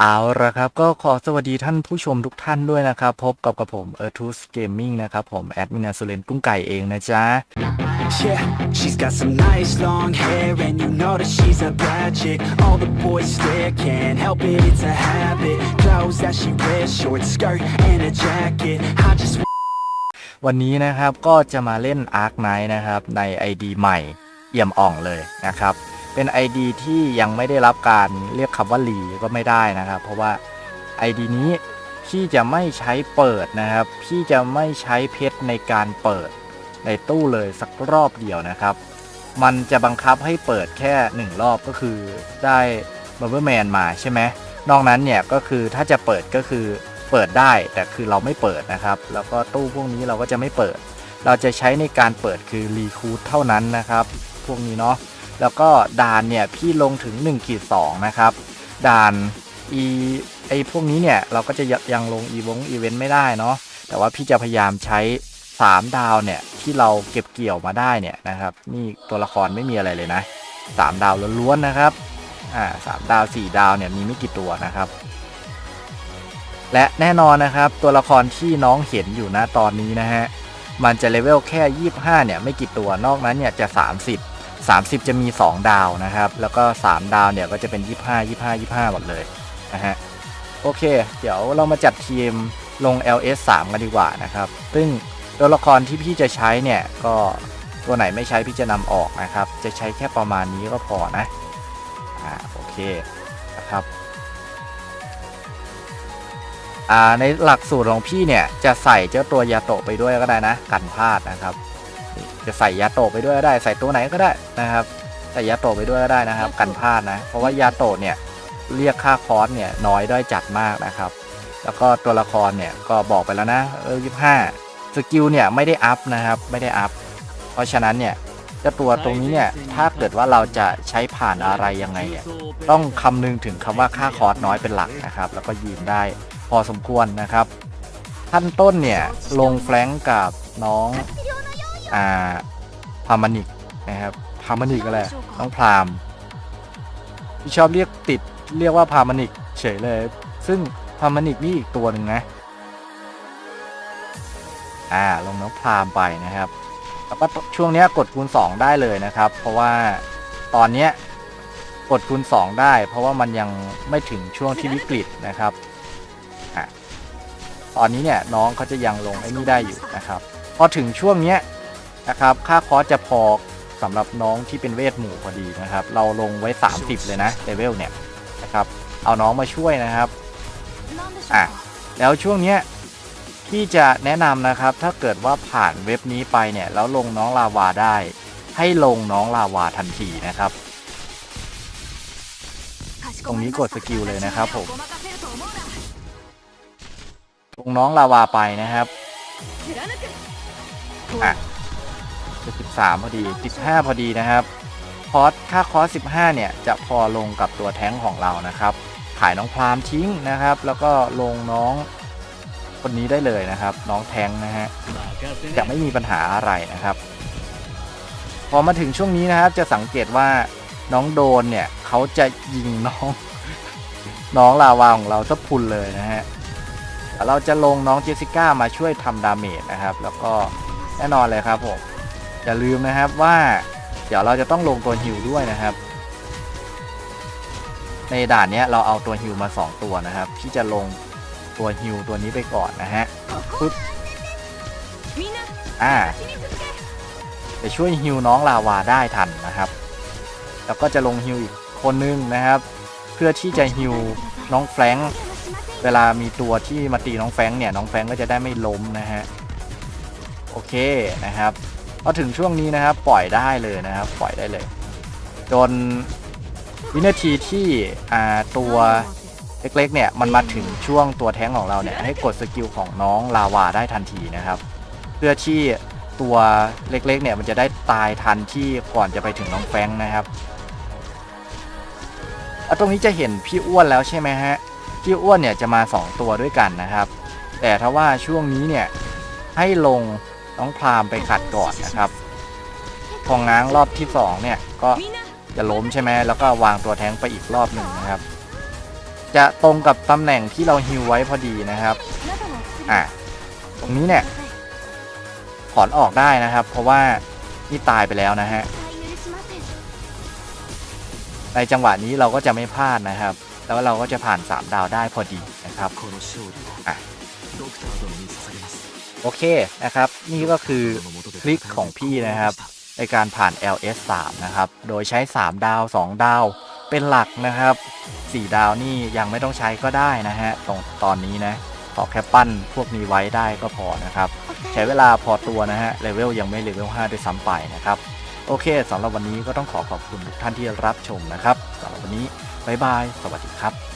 เอาละครับ ก็ขอสวัสดีท่านผู้ชมทุกท่านด้วยนะครับ พบกับกับผมเออทูสเกมมิ่งนะครับ ผม แอดมินาสุเรนกุ้งไก่เองนะจ๊ะ Yeah, she's got some nice long hair and you know that she's a bad chick All the boys stare, can't help it, it's a habit Clothes that she wears, short skirt and a jacket I just วันนี้นะครับก็จะมาเล่น Ark Knight นะครับ ใน ID ใหม่ เอี่ยมอ่องเลยนะครับ เป็น ID ที่ยังไม่ได้รับการเรียกคำว่ารีก็ไม่ได้นะครับ เพราะว่า ID นี้พี่จะไม่ใช้เปิดนะครับ พี่จะไม่ใช้เพชรในการเปิดในตู้เลยสักรอบเดียวนะครับ มันจะบังคับให้เปิดแค่ 1 รอบก็คือได้บับเบิลแมนมาใช่ไหมนอกนั้นเนี่ยก็คือถ้าจะเปิดก็คือเปิดได้แต่คือเราไม่เปิดนะครับ แล้วก็ตู้พวกนี้เราก็จะไม่เปิด เราจะใช้ในการเปิดคือรีคูดเท่านั้นนะครับ พวกนี้เนาะ แล้วก็ด่านเนี่ยพี่ลงถึง1ขีด2นะครับ ด่านอีไอพวกนี้เนี่ยเราก็จะยังลงอีวงอีเวนต์ไม่ได้เนาะ แต่ว่าพี่จะพยายามใช้ 3 ดาวเนี่ยที่เราเก็บเกี่ยวมาได้เนี่ยนะครับ นี่ตัวละครไม่มีอะไรเลยนะ 3 ดาวล้วนๆนะครับ อ่าสามดาว 4 ดาวเนี่ยมีไม่กี่ตัวนะครับและแน่นอนนะครับตัวละครที่น้องเห็นอยู่นะตอนนี้นะฮะ มันจะเลเวลแค่ 25 เนี่ยไม่กี่ตัวนอกนั้นเนี่ยจะ 30 30 จะมี 2 ดาวนะครับ แล้วก็ 3 ดาวเนี่ยก็จะเป็น 25 25 25 หมดเลยนะฮะโอเค เดี๋ยวเรามาจัดทีมลง LS 3 กันดีกว่านะครับ ซึ่งตัวละครที่พี่จะใช้เนี่ยก็ตัวไหนไม่ใช้พี่จะนำออกนะครับ จะใช้แค่ประมาณนี้ก็พอนะอ่าโอเคนะครับอ่าในหลักสูตรของพี่เนี่ยจะใส่เจ้าตัวยาโตะไปด้วยก็ได้นะ กันพลาดนะครับ จะใส่ยาโตะไปด้วยก็ได้ ใส่ตัวไหนก็ได้นะครับ ใส่ยาโตะไปด้วยก็ได้นะครับ กันพลาดนะ เพราะว่ายาโตะเนี่ยเรียกค่าคอสเนี่ยน้อยด้อยจัดมากนะครับ แล้วก็ตัวละครเนี่ยก็บอกไปแล้วนะเออยี่ห้าสกิลเนี่ยไม่ได้อัพนะครับไม่ได้อัพ เพราะฉะนั้นเนี่ยเจ้าตัวตรงนี้เนี่ยถ้าเกิดว่าเราจะใช้ผ่านอะไรยังไงเนี่ยต้องคำนึงถึงคำว่าค่าคอสน้อยเป็นหลักนะครับ แล้วก็ยืนได้พอสมควรนะครับขั้นต้นเนี่ยลงแฟลงก์กับน้อง อ่าพามานิกนะครับพามานิกอะไรน้องพรามที่ชอบเรียกติดเรียกว่าพามานิกเฉยเลย ซึ่งพามานิกนี่อีกตัวหนึ่งนะอ่าลงน้องพรามไปนะครับแล้วก็ช่วงเนี้ยกดคูณ 2 ได้เลยนะครับ เพราะว่าตอนเนี้ยกดคูณ 2 ได้ เพราะว่ามันยังไม่ถึงช่วงที่วิกฤตนะครับตอนนี้เนี่ยน้องเขาจะยังลงไอ้นี่ได้อยู่นะครับ พอถึงช่วงเนี้ย นะครับ ค่าคอร์สจะพอสำหรับน้องที่เป็นเวทหมู่พอดีนะครับ เราลงไว้ 30 เลยนะเลเวลเนี่ยนะครับ เอาน้องมาช่วยนะครับอะแล้วช่วงเนี้ยพี่จะแนะนำนะครับ ถ้าเกิดว่าผ่านเว็บนี้ไปเนี่ยแล้วลงน้องลาวาได้ ให้ลงน้องลาวาทันทีนะครับ ตรงนี้กดสกิลเลยนะครับผมลงน้องลาวาไปนะครับอะ จะ 13 พอดี 15 พอดีนะครับ คอสค่าคอส 15 เนี่ย จะพอลงกับตัวแท้งของเรานะครับ ขายน้องพรามทิ้งนะครับ แล้วก็ลงน้องคนนี้ได้เลยนะครับ น้องแท้งนะฮะ จะไม่มีปัญหาอะไรนะครับ พอมาถึงช่วงนี้นะครับ จะสังเกตว่าน้องโดนเนี่ยเขาจะยิงน้อง น้องลาวาของเราสะพุนเลยนะฮะเราจะลงน้องเจสสิก้ามาช่วยทำดาเมจนะครับ แล้วก็แน่นอนเลยครับผม อย่าลืมนะครับว่าเดี๋ยวเราจะต้องลงตัวฮิวด้วยนะครับ ในด่านนี้เราเอาตัวฮิวมา 2 ตัวนะครับที่จะลงตัวฮิวตัวนี้ไปก่อนนะฮะปึ๊บอ่าจะช่วยฮิวน้องลาวาได้ทันนะครับ แล้วก็จะลงฮิวอีกคนนึงนะครับ เพื่อที่จะฮิวน้องแฟรงค์เวลามีตัวที่มาตีน้องแฟรงค์เนี่ยน้องแฟรงค์ก็จะได้ไม่ล้มนะฮะโอเคนะครับ พอถึงช่วงนี้นะครับปล่อยได้เลยนะครับปล่อยได้เลย จนวินาทีที่ตัวเล็กๆเนี่ยมันมาถึงช่วงตัวแท้งของเราเนี่ยให้กดสกิลของน้องลาวาได้ทันทีนะครับ เพื่อที่ตัวเล็กๆเนี่ยมันจะได้ตายทันที่ก่อนจะไปถึงน้องแฟงนะครับตรงนี้จะเห็นพี่อ้วนแล้วใช่ไหมฮะพี่อ้วนเนี่ยจะมา 2 ตัวด้วยกันนะครับ แต่ถ้าว่าช่วงนี้เนี่ยให้ลง น้องพรามไปขัดก่อนนะครับ พอง้างรอบที่2เนี่ยก็จะล้มใช่ไหมแล้วก็วางตัวแทงไปอีกรอบหนึ่งนะครับ จะตรงกับตำแหน่งที่เราฮิวไว้พอดีนะครับอะตรงนี้เนี่ยถอนออกได้นะครับ เพราะว่านี่ตายไปแล้วนะฮะในจังหวะนี้เราก็จะไม่พลาดนะครับ แล้วเราก็จะผ่าน 3 ดาวได้พอดีนะครับこの โอเคนะครับ นี่ก็คือคลิกของพี่นะครับ ในการผ่าน LS 3 นะครับ โดยใช้ 3 ดาว 2 ดาวเป็นหลักนะครับ 4 ดาวนี่ยังไม่ต้องใช้ก็ได้นะฮะตรงตอนนี้นะขอแค่ปั้นพวกนี้ไว้ได้ก็พอนะครับ ใช้เวลาพอตัวนะฮะเลเวลยังไม่เลเวล5ด้วยซ้ำไปนะครับโอเคสำหรับวันนี้ก็ต้องขอขอบคุณทุกท่านที่รับชมนะครับสำหรับวันนี้ บ๊ายบาย สวัสดีครับ